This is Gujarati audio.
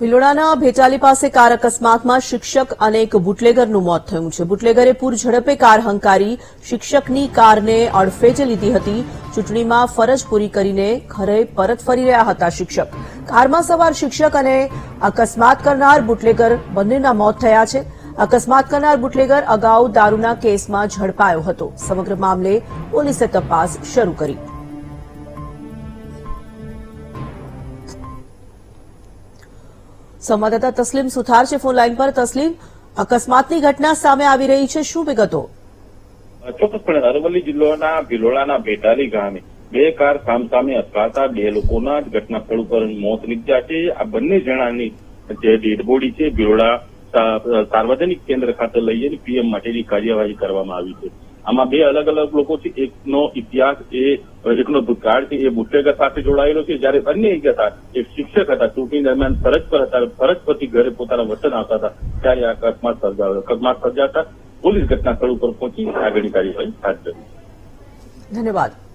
ભિલોડાના ભેટાલી પાસે કાર અકસ્માતમાં શિક્ષક અને એક બુટલેગરનું મોત થયું છે. બુટલેગરે પૂર ઝડપે કાર હંકારી શિક્ષકની કારને અડફેટે લીધી હતી. ચૂંટણીમાં ફરજ પૂરી કરીને ઘરે પરત ફરી રહ્યા હતા શિક્ષક. કારમાં સવાર શિક્ષક અને અકસ્માત કરનાર બુટલેગર બંનેના મોત થયા છે. અકસ્માત કરનાર બુટલેગર અગાઉ દારૂના કેસમાં ઝડપાયો હતો. સમગ્ર મામલે પોલીસે તપાસ શરૂ કરી. સંવાદદાતા તસ્લીમ સુથાર છે ફોન લાઈન પર. તસ્લીમ, અકસ્માતની ઘટના સામે આવી રહી છે. શું વિગતો? ચોક્કસપણે અરવલ્લી જિલ્લાના ભિલોડાના ભેટાલી ગામે બે કાર સામસામે અથડાતા બે લોકોના ઘટના સ્થળ ઉપર મોત નીપજ્યા છે. આ બંને જણાની જે ડેડ છે, ભિલોડા સાર્વજનિક કેન્દ્ર ખાતે લઈ જઈને પીએમ માટેની કાર્યવાહી કરવામાં આવી છે. આમાં બે અલગ અલગ લોકો એકનો ઇતિહાસ એ, એકનો ભૂતકાળ છે. એ બુટલેગર સાથે જોડાયેલો છે. જ્યારે અન્ય એક હતા, એક શિક્ષક હતા, ચૂંટણી દરમિયાન ફરજ પર હતા, ફરજ પરથી ઘરે પોતાના વતન આવતા હતા. ત્યારે આ અકસ્માત સર્જાયો અકસ્માત સર્જાતા પોલીસ ઘટના સ્થળ ઉપર પહોંચી આગળની કાર્યવાહી હાથ ધરી. ધન્યવાદ.